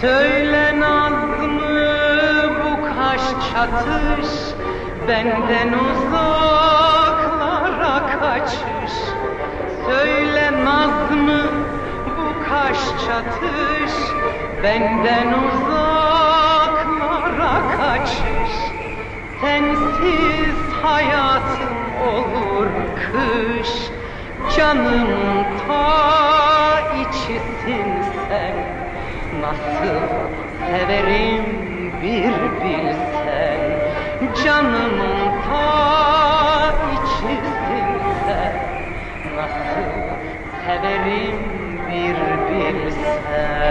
Söyle naz mı bu kaş çatış Benden uzaklara kaçış. Söyle naz mı bu kaş çatış Benden uzaklara kaçış. Sensiz hayatım olur kış Canım ta içisin sen Nasıl severim bir bilsen Canımın ta içisin sen. Nasıl severim bir bilsen